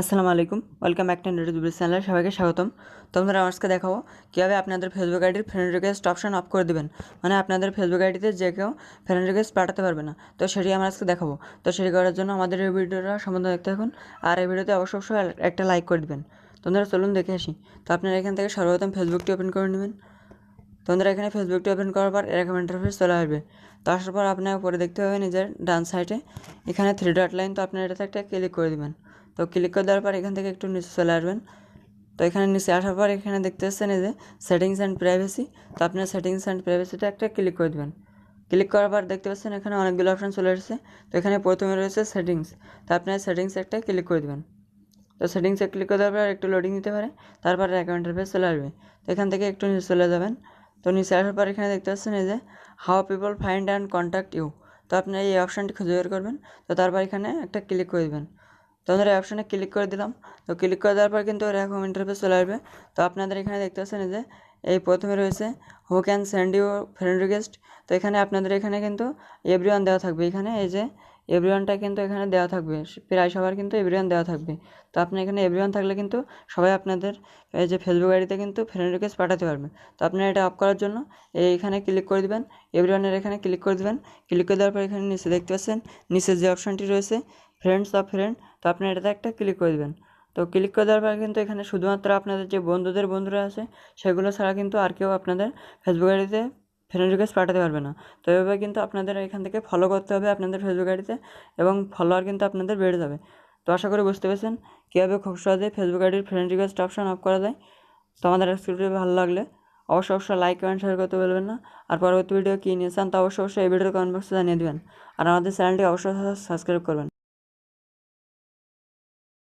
আসসালামু আলাইকুম। Welcome back to YouTube চ্যানেলে সবাইকে স্বাগতম। তোমরা আজকে দেখাবো কীভাবে আপনাদের ফেসবুক আইডির ফ্রেন্ড রিকোয়েস্ট অপশন অফ করে দেবেন? মানে আপনাদের ফেসবুক আইডিতে যে কেউ ফ্রেন্ড রিকোয়েস্ট পাঠাতে পারবে না। তো সেটি আমরা আজকে দেখাবো। তো সেটি করার জন্য আমাদের এই ভিডিওটা সম্বন্ধে দেখতে থাকুন। আর এই ভিডিওতে অবশ্যই অবশ্যই একটা লাইক করে দিবেন। তোমরা চলুন দেখে আসি। তো আপনারা এখান থেকে সর্বপ্রথম ফেসবুকটি ওপেন করে নেবেন। তোমরা এখানে ফেসবুকটি ওপেন করার পর এরকম ইন্টারফেস চলে আসবে। তো আসার পর আপনার উপরে দেখতে হবে নিজের ডান সাইডে এখানে থ্রি ডট লাইন তো আপনার এটাতে একটা ক্লিক করে দিবেন। তো ক্লিক করে দেওয়ার পর এখান থেকে একটু নিচে চলে আসবেন। তো এখানে নিচে আসার পর এখানে দেখতে পাচ্ছেন এই যে সেটিংস অ্যান্ড প্রাইভেসি তো আপনার সেটিংস অ্যান্ড প্রাইভেসিটা একটা ক্লিক করে দেবেন। ক্লিক করার পর দেখতে পাচ্ছেন এখানে অনেকগুলো অপশান চলে এসেছে। তো এখানে প্রথমে রয়েছে সেটিংস তো আপনার সেটিংস একটা ক্লিক করে দেবেন। তো সেটিংসে ক্লিক করে দেওয়ার পর একটু লোডিং দিতে পারে তারপর অ্যাকাউন্টের পেজ চলে আসবে। তো এখান থেকে একটু নিচে চলে যাবেন। তো নিচে আসার পর এখানে দেখতে পাচ্ছেন এই যে how people find and contact you তো আপনি এই অপশানটি খুঁজে বের করবেন। তো তারপর এখানে একটা ক্লিক করে দেবেন। তো আমাদের এই অপশানে ক্লিক করে দিলাম। তো ক্লিক করে দেওয়ার পর কিন্তু এরকম ইন্টারফেস চলে আসবে। তো আপনাদের এখানে দেখতে পাচ্ছেন যে, এই প্রথমে রয়েছে who can send you friend request তো এখানে আপনাদের এখানে কিন্তু এভরি দেওয়া থাকবে। এখানে এই যে এভরিওয়ানটা কিন্তু এখানে দেওয়া থাকবে। প্রায় সবার কিন্তু এভরিওয়ান দেওয়া থাকবে। তো আপনি এখানে এভরিওয়ান থাকলে কিন্তু সবাই আপনাদের, এই যে ফেসবুক আইডিতে কিন্তু ফ্রেন্ড রিকোয়েস্ট পাঠাতে পারবে। তো আপনার এটা অফ করার জন্য এইখানে ক্লিক করে দিবেন। এভরিওয়ানের এখানে ক্লিক করে দিবেন। ক্লিক করে দেওয়ার পর এখানে নিচে দেখতে পাচ্ছেন, নিচে যে অপশানটি রয়েছে ফ্রেন্ডস অফ ফ্রেন্ড তো আপনি এটাতে একটা ক্লিক করে দেবেন। তো ক্লিক করে দেওয়ার পর কিন্তু এখানে শুধুমাত্র আপনাদের যে বন্ধুদের বন্ধুরা আছে, সেগুলো ছাড়া কিন্তু আর কেউ আপনাদের ফেসবুক আইডিতে ফ্রেন্ড রিকোয়েস্ট পাঠাতে পারবে না। তো এভাবে কিন্তু আপনাদের এখান থেকে ফলো করতে হবে আপনাদের ফেসবুক আইডিতে এবং ফলোয়ার কিন্তু আপনাদের বেড়ে যাবে। তো আশা করি বুঝতে পেরেছেন কীভাবে খুব সহজে ফেসবুক আইডির ফ্রেন্ড রিকোয়েস্ট অপশন অফ করা যায়। তো আমাদের এক্সক্লুসিভ ভালো লাগলে অবশ্যই অবশ্যই লাইক কমেন্ট শেয়ার করতে বলবেন না। আর পরবর্তী ভিডিও কী নিয়ে চান তো অবশ্যই অবশ্যই এই ভিডিওর কমেন্ট বক্সে জানিয়ে দেবেন। আর আমাদের চ্যানেলটি অবশ্যই সাবস্ক্রাইব করবেন।